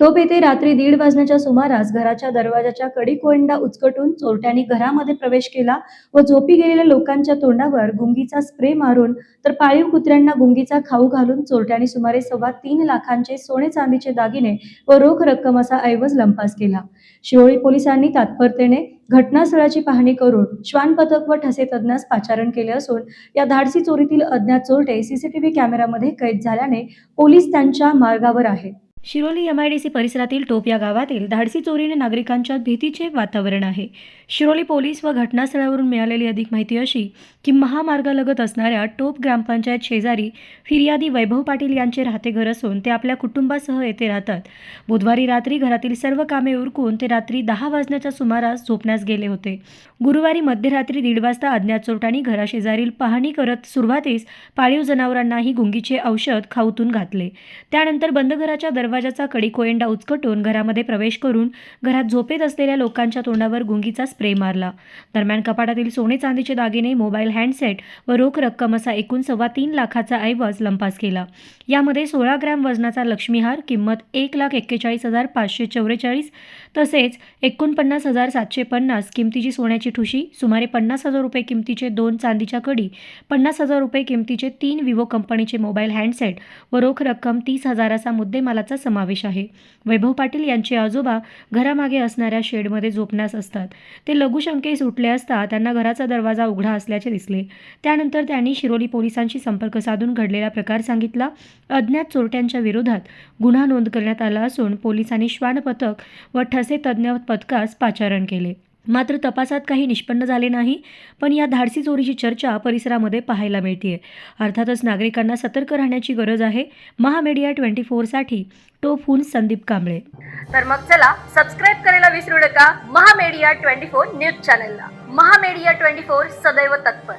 टोप येथे रात्री दीड वाजण्याच्या सुमारास घराच्या दरवाजाच्या कडी कोयंडा उचकटून चोरट्यांनी घरामध्ये प्रवेश केला व झोपी गेलेल्या लोकांच्या तोंडावर गुंगीचा स्प्रे मारून तर पाळीव कुत्र्यांना गुंगीचा खाऊ घालून चोरट्यांनी सुमारे सव्वा तीन लाखांचे सोने चांदीचे दागिने व रोख रक्कम असा ऐवज लंपास केला. शिवळी पोलिसांनी तात्परतेने घटनास्थळाची पाहणी करून श्वान पथक व ठसे तज्ञास पाचारण केले असून या धाडसी चोरीतील अज्ञात चोरटे सीसीटीव्ही कॅमेऱ्यामध्ये कैद झाल्याने पोलीस त्यांच्या मार्गावर आहेत. Shiroli M I D C परिसरातील टोप या गावातील धाडसी चोरीने नागरिकांच्या भीतीचे वातावरण आहे. शिरोली पोलीस व घटनास्थळावरून मिळालेली अधिक माहिती अशी की महामार्गालगत असणाऱ्या टोप ग्रामपंचायत शेजारी फिर्यादी वैभव पाटील यांचे राहते घर असून ते आपल्या कुटुंबासह येथे राहतात. बुधवारी रात्री घरातील सर्व कामे उरकून ते रात्री दहा वाजण्याच्या सुमारास झोपण्यास गेले होते. गुरुवारी मध्यरात्री दीड वाजता अज्ञात चोरट्यांनी घराशेजारील पाहणी करत सुरुवातीस पाळीव जनावरांनाही गुंगीचे औषध खाऊतून घातले. त्यानंतर बंद घराच्या दरवाजाचा कडी कोयंडा उचकटून घरामध्ये प्रवेश करून घरात झोपेत असलेल्या लोकांच्या तोंडावर गुंगीचा स्प्रे मारला. दरम्यान कपाटातील सोने चांदीचे दागिने मोबाईल हँडसेट व रोख रक्कम असा एकूण सव्वा तीन लाखाचा ऐवज लंपास केला. यामध्ये सोळा ग्रॅम वजनाचा लक्ष्मीहार किंमत एक लाख एक्केचाळीस हजार पाचशे चौवेचाळीस तसेच एकोणपन्नास हजार सातशे पन्नास किमतीची सोन्याची ठुशी सुमारे पन्नास हजार रुपये किमतीचे दोन चांदीच्या कडी पन्नास हजार रुपये किमतीचे तीन विवो कंपनीचे मोबाईल हँडसेट व रोख रक्कम तीस हजाराचा मुद्देमालाचा समावेश आहे. वैभव पाटील यांचे आजोबा घरामागे असणाऱ्या शेडमध्ये झोपण्यास असतात. ते लघुशंके सुटले असता त्यांना घराचा दरवाजा उघडा असल्याचे दिसले. त्यानंतर त्यांनी शिरोली पोलिसांशी संपर्क साधून घडलेला प्रकार सांगितला. अज्ञात चोरट्यांच्या विरोधात गुन्हा नोंद करण्यात आला असून पोलिसांनी श्वान पथक व ठसे तज्ज्ञ पथकास पाचारण केले. मात्र तपासात काही निष्पन्न झाले नाही पण या धाडसी चोरीची चर्चा परिसरामध्ये पाहायला मिळते अर्थातच नागरिकांना सतर्क राहण्याची गरज आहे. महामेडिया ट्वेंटी फोरसाठी टोफून संदीप कांबळे. तर मग चला सबस्क्राईब करायला विसरू नका. महामेडिया ट्वेंटी फोर न्यूज चॅनलला. महामेडिया ट्वेंटी फोर सदैव तत्पर.